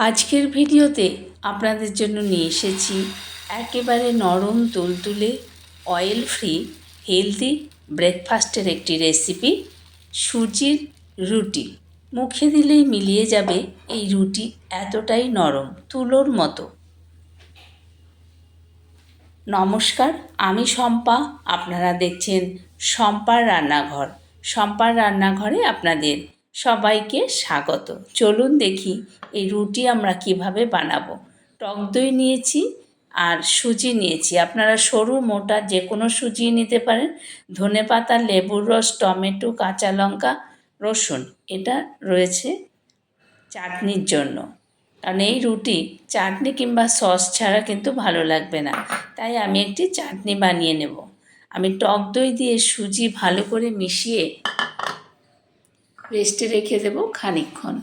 আজকের ভিডিওতে আপনাদের জন্য নিয়ে এসেছি একেবারে নরম তুলতুলে অয়েল ফ্রি হেলদি ব্রেকফাস্টের একটি রেসিপি সুজির রুটি। মুখে দিলেই মিলিয়ে যাবে এই রুটি এতটাই নরম, তুলোর মতো। নমস্কার, আমি শম্পা। আপনারা দেখছেন শম্পার রান্নাঘর। শম্পার রান্নাঘরে আপনাদের সবাইকে স্বাগত। চলুন দেখি এই রুটি আমরা কীভাবে বানাবো। টক দই নিয়েছি আর সুজি নিয়েছি। আপনারা সরু, মোটা যে কোনো সুজি নিতে পারেন। ধনে পাতা, লেবুর রস, টমেটো, কাঁচা লঙ্কা, রসুন, এটা রয়েছে চাটনির জন্য। কারণ এই রুটি চাটনি কিংবা সস ছাড়া কিন্তু ভালো লাগবে না। তাই আমি একটি চাটনি বানিয়ে নেব। আমি টক দই দিয়ে সুজি ভালো করে মিশিয়ে রেস্টে রেখে দেব খানিকক্ষণ।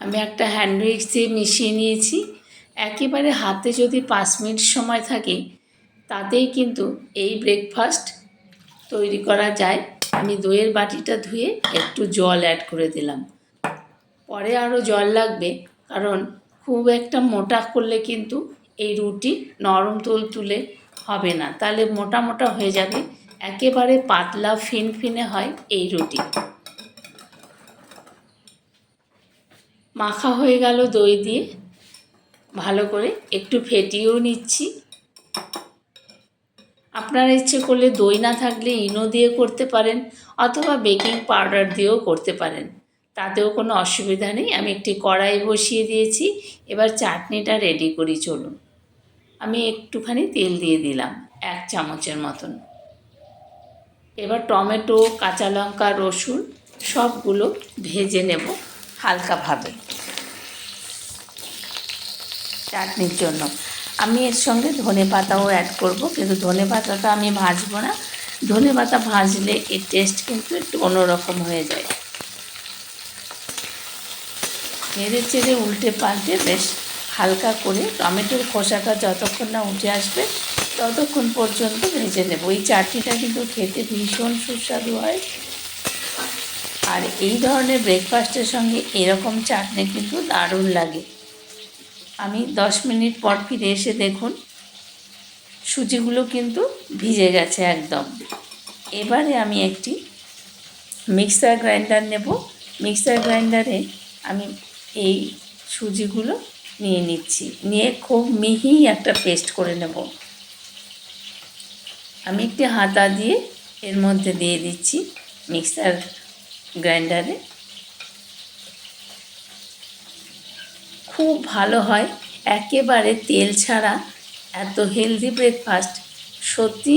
আমি একটা হ্যান্ড উইক্স দিয়ে মিশিয়ে নিয়েছি। একেবারে হাতে যদি পাঁচ মিনিট সময় থাকে, তাতেই কিন্তু এই ব্রেকফাস্ট তৈরি করা যায়। আমি দইয়ের বাটিটা ধুয়ে একটু জল অ্যাড করে দিলাম। পরে আরও জল লাগবে, কারণ খুব একটা মোটা করলে কিন্তু এই রুটি নরম তুল তুলে হবে না। তাহলে মোটা মোটা হয়ে যাবে। একেবারে পাতলা ফিনফিনে হয় এই রুটি। মাখা হয়ে গেল দই দিয়ে। ভালো করে একটু ফেটিয়েও নিচ্ছি। আপনারা ইচ্ছে করলে দই না থাকলে ইনো দিয়ে করতে পারেন অথবা বেকিং পাউডার দিয়েও করতে পারেন। তাতেও কোনো অসুবিধা নেই। আমি একটি কড়াই বসিয়ে দিয়েছি। এবার চাটনিটা রেডি করি, চলুন। আমি একটুখানি তেল দিয়ে দিলাম, এক চামচের মতন। এবার টমেটো, কাঁচা লঙ্কা, রসুন সবগুলো ভেজে নেব হালকাভাবে চাটনির জন্য। আমি এর সঙ্গে ধনে পাতাও অ্যাড করব, কিন্তু ধনে পাতাটা আমি ভাজবো না। ধনে পাতা ভাজলে এর টেস্ট কিন্তু একটু অন্যরকম হয়ে যায়। নেড়ে চেড়ে উল্টে পাল্টে বেশ হালকা করে টমেটোর খোসাটা যতক্ষণ না উঠে আসবে ততক্ষণ পর্যন্ত ভেজে নেব। এই চাটনিটা কিন্তু খেতে ভীষণ সুস্বাদু হয়। আর এই ধরনের ব্রেকফাস্টের সঙ্গে এরকম চাটনি কিন্তু দারুণ লাগে। আমি দশ মিনিট পর ফিরে এসে দেখুন, সুজিগুলো কিন্তু ভিজে গেছে একদম। এবারে আমি একটি মিক্সার গ্রাইন্ডার নেব। মিক্সার গ্রাইন্ডারে আমি এই সুজিগুলো নিয়ে নিচ্ছি। নিয়ে খুব মিহি একটা পেস্ট করে নেব। আমি একটি হাতা দিয়ে এর মধ্যে দিয়ে দিচ্ছি মিক্সার গ্রাইন্ডারে। খুব ভালো হয়, একেবারে তেল ছাড়া, এত হেলদি ব্রেকফাস্ট সত্যি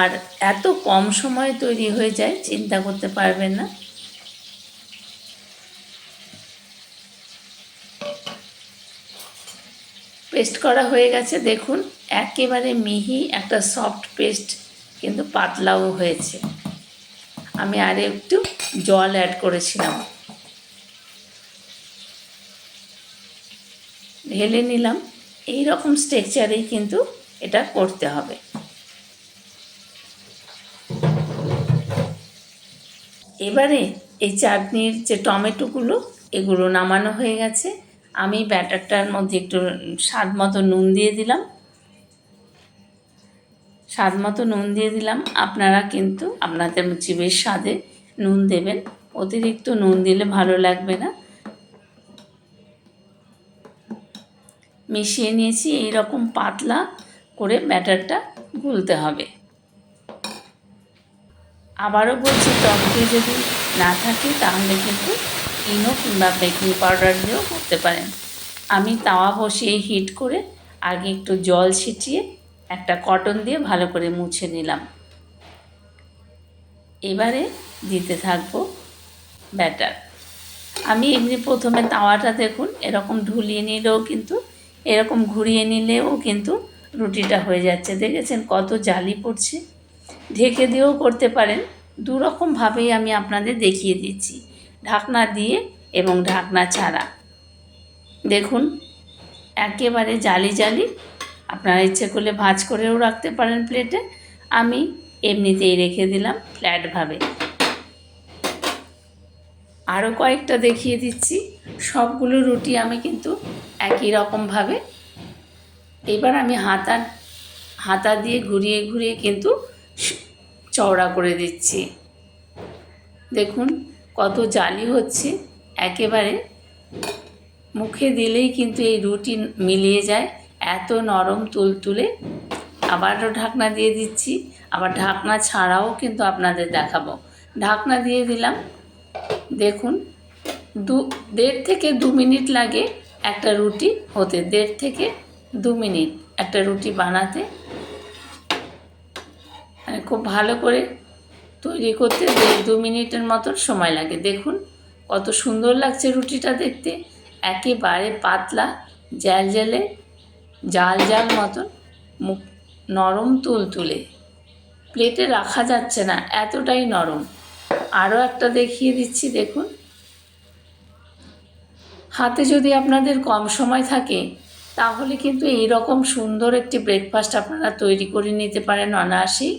আর এত কম সময়ে তৈরি হয়ে যায়, চিন্তা করতে পারবেন না। পেস্ট করা হয়ে গেছে। দেখুন, একেবারে মিহি একটা সফট পেস্ট কিন্তু পাতলাও হয়েছে। আমি আর একটু জল অ্যাড করেছিলাম। ঢেলে নিলাম। এই রকম স্ট্রেকচারেই কিন্তু এটা করতে হবে। এবারে এই চাটনির যে টমেটোগুলো, এগুলো নামানো হয়ে গেছে। আমি ব্যাটারটার মধ্যে একটু স্বাদ মতো নুন দিয়ে দিলাম। স্বাদ মতো নুন দিয়ে দিলাম। আপনারা কিন্তু আপনাদের জিভের স্বাদে নুন দেবেন। অতিরিক্ত নুন দিলে ভালো লাগবে না। মিশিয়ে নিয়েছি এই রকম পাতলা করে ব্যাটারটা গুলতে হবে। আবারও বলছি, টক যদি না থাকে, তাহলে কিন্তু ইনো কিংবা বেকিং পাউডার দিয়েও করতে পারেন। আমি তাওয়া বসিয়ে হিট করে আগে একটু জল ছিটিয়ে একটা কটন দিয়ে ভালো করে মুছে নিলাম। এবারে দিতে থাকব ব্যাটার আমি এমনি প্রথমে তাওয়াটা দেখুন, এরকম ঢুলিয়ে নিলেও কিন্তু, এরকম ঘুরিয়ে নিলেও কিন্তু রুটিটা হয়ে যাচ্ছে। দেখেছেন কত জালি পড়ছে। ঢেকে দিয়েও করতে পারেন। দু রকমভাবেই আমি আপনাদের দেখিয়ে দিচ্ছি। ঢাকনা দিয়ে এবং ঢাকনা ছাড়া। দেখুন, একেবারে জালি জালি। আপনারা ইচ্ছে করলে ভাজ করেও রাখতে পারেন প্লেটে আমি এমনিতেই রেখে দিলাম ফ্ল্যাটভাবে আরও কয়েকটা দেখিয়ে দিচ্ছি। সবগুলো রুটি আমি কিন্তু একই রকমভাবে এবার আমি হাতা হাতা দিয়ে ঘুরিয়ে ঘুরিয়ে কিন্তু চওড়া করে দিচ্ছি। দেখুন কত জালি হচ্ছে, একেবারে মুখে দিলেই কিন্তু এই রুটি মিলিয়ে যায়। এত নরম তুলতুলে। আবারও ঢাকনা দিয়ে দিচ্ছি। আবার ঢাকনা ছাড়াও কিন্তু আপনাদের দেখাবো। ঢাকনা দিয়ে দিলাম। দেখুন, দু, দেড় থেকে দু মিনিট লাগে একটা রুটি হতে। দেড় থেকে দু মিনিট একটা রুটি বানাতে। মানে খুব ভালো করে তৈরি করতে দেড় দু মিনিটের মতন সময় লাগে। দেখুন, কত সুন্দর লাগছে রুটিটা দেখতে। একেবারে পাতলা, জ্যাল জ্যালে, জাল জাল মতন, মুখ নরম তুলতুলে। প্লেটে রাখা যাচ্ছে না, এতটাই নরম। আরও একটা দেখিয়ে দিচ্ছি, দেখুন। হাতে যদি আপনাদের কম সময় থাকে, তাহলে কিন্তু এই রকম সুন্দর একটি ব্রেকফাস্ট আপনারা তৈরি করে নিতে পারেন অনায়াসেই।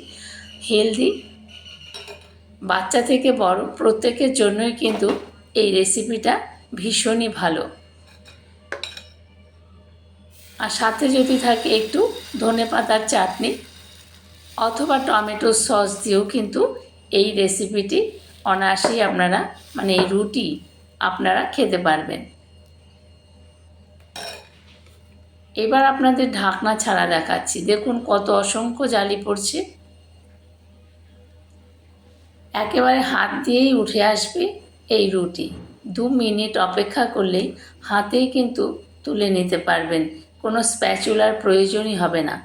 হেলদি বাচ্চা থেকে বড় প্রত্যেকের জন্যই কিন্তু এই রেসিপিটা ভীষণই ভালো। আর সাথে যদি থাকে একটু ধনে পাতার চাটনি অথবা টমেটো সস দিয়েও কিন্তু এই রেসিপিটি অনায়াসেই আপনারা মানে এই রুটি আপনারা খেতে পারবেন। এবার আপনাদের ঢাকনা ছাড়া দেখাচ্ছি। দেখুন কত অসংখ্য জালি পড়ছে। একেবারে হাত দিয়েই উঠে আসবে এই রুটি। দু মিনিট অপেক্ষা করলেই হাতেই কিন্তু তুলে নিতে পারবেন, কোনো স্প্যাচুলার প্রয়োজনই হবে না।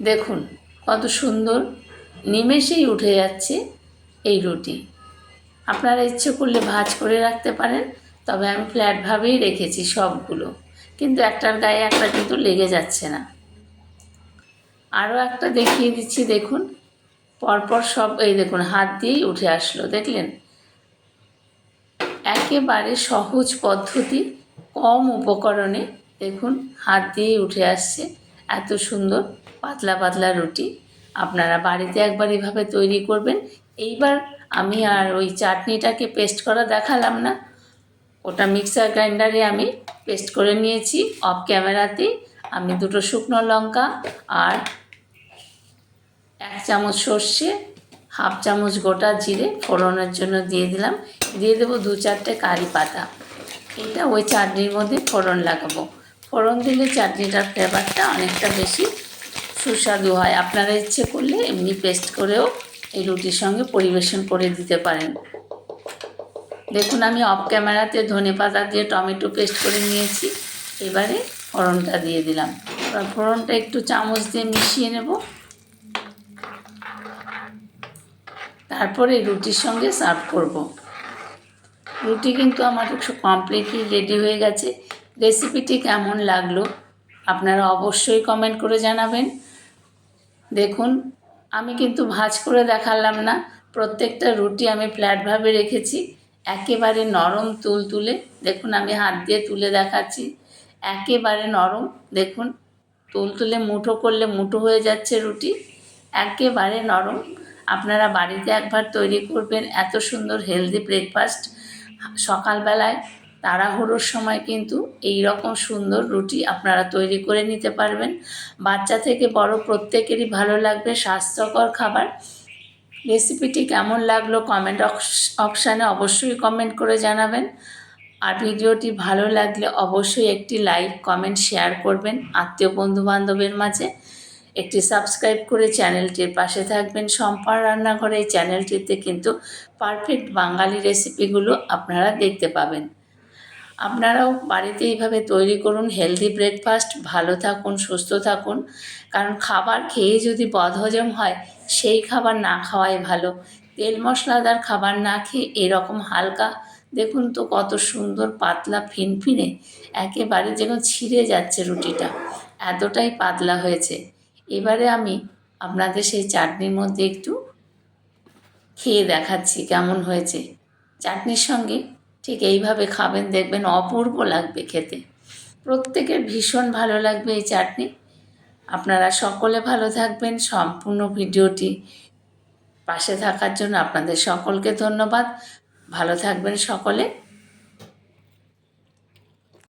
দেখুন কত সুন্দর নিমেষেই উঠে যাচ্ছে এই রুটি। আপনারা ইচ্ছে করলে ভাজ করে রাখতে পারেন, তবে আমি ফ্ল্যাটভাবেই রেখেছি সবগুলো। কিন্তু একটার গায়ে একটা কিন্তু লেগে যাচ্ছে না। আরও একটা দেখিয়ে দিচ্ছি, দেখুন। পরপর সব, এই দেখুন, হাত দিয়েই উঠে আসলো, দেখলেন? একেবারে সহজ পদ্ধতি, কম উপকরণে, দেখুন, হাত দিয়েই উঠে আসছে। এত সুন্দর, পাতলা পাতলা রুটি। আপনারা বাড়িতে একবার এভাবে তৈরি করবেন। এইবার আমি আর ওই চাটনিটাকে পেস্ট করা দেখালাম না। ওটা মিক্সার গ্রাইন্ডারে আমি পেস্ট করে নিয়েছি অফ ক্যামেরাতেই আমি দুটো শুকনো লঙ্কা আর এক চামচ সর্ষে, হাফ চামচ গোটা জিরে ফোড়নের জন্য দিয়ে দিলাম। দিয়ে দেবো দু চারটে কারি পাতা। এটা ওই চাটনির মধ্যে ফোড়ন লাগাবো। ফোড়ন দিলে চাটনিটার ফ্লেভারটা অনেকটা বেশি সুস্বাদু হয়। আপনারা ইচ্ছে করলে এমনি পেস্ট করেও এই রুটির সঙ্গে পরিবেশন করে দিতে পারেন। দেখুন, আমি অফ ক্যামেরাতে ধনে পাতা দিয়ে টমেটো পেস্ট করে নিয়েছি। এবারে ফোড়নটা দিয়ে দিলাম। এবার ফোড়নটা একটু চামচ দিয়ে মিশিয়ে নেব। তারপরে রুটির সঙ্গে সার্ভ করব। রুটি কিন্তু আমার একটু কমপ্লিটলি রেডি হয়ে গেছে। রেসিপিটি কেমন লাগল আপনারা অবশ্যই কমেন্ট করে জানাবেন। দেখুন, আমি কিন্তু ভাজ করে দেখালাম না। প্রত্যেকটা রুটি আমি ফ্ল্যাটভাবে রেখেছি। একেবারে নরম তুল তুলে, দেখুন আমি হাত দিয়ে তুলে দেখাচ্ছি, একেবারে নরম, দেখুন, তুল তুলে মুঠো করলে মুঠো হয়ে যাচ্ছে রুটি, একেবারে নরম। আপনারা বাড়িতে একবার তৈরি করবেন এত সুন্দর হেলদি ব্রেকফাস্ট সকালবেলায় তাড়াহুড়োর সময় কিন্তু এই রকম সুন্দর রুটি আপনারা তৈরি করে নিতে পারবেন। বাচ্চা থেকে বড় প্রত্যেকেরই ভালো লাগবে, স্বাস্থ্যকর খাবার। রেসিপিটি কেমন লাগল কমেন্ট অপশানে অবশ্যই কমেন্ট করে জানাবেন। আর ভিডিওটি ভালো লাগলে অবশ্যই একটি লাইক কমেন্ট শেয়ার করবেন আত্মীয় বন্ধু বান্ধবের মাঝে। একটি সাবস্ক্রাইব করে চ্যানেলটির পাশে থাকবেন। সম্পার রান্নাঘরে এই চ্যানেলটিতে কিন্তু পারফেক্ট বাঙালি রেসিপিগুলো আপনারা দেখতে পাবেন। আপনারাও বাড়িতে এইভাবে তৈরি করুন হেলদি ব্রেকফাস্ট ভালো থাকুন, সুস্থ থাকুন। কারণ খাবার খেয়ে যদি বদহজম হয়, সেই খাবার না খাওয়াই ভালো। তেল মশলাদার খাবার না খেয়ে এরকম হালকা, দেখুন তো কত সুন্দর পাতলা ফিনফিনে, একেবারে যেন ছিঁড়ে যাচ্ছে রুটিটা। এতটাই পাতলা হয়েছে। এবারে আমি আপনাদের সেই চাটনির মধ্যে একটু খেয়ে দেখাচ্ছি কেমন হয়েছে। চাটনির সঙ্গে ঠিক এইভাবে খাবেন, দেখবেন অপূর্ব লাগবে খেতে। প্রত্যেকের ভীষণ ভালো লাগবে এই চাটনি। আপনারা সকলে ভালো থাকবেন। সম্পূর্ণ ভিডিওটি পাশে থাকার জন্য আপনাদের সকলকে ধন্যবাদ। ভালো থাকবেন সকলে।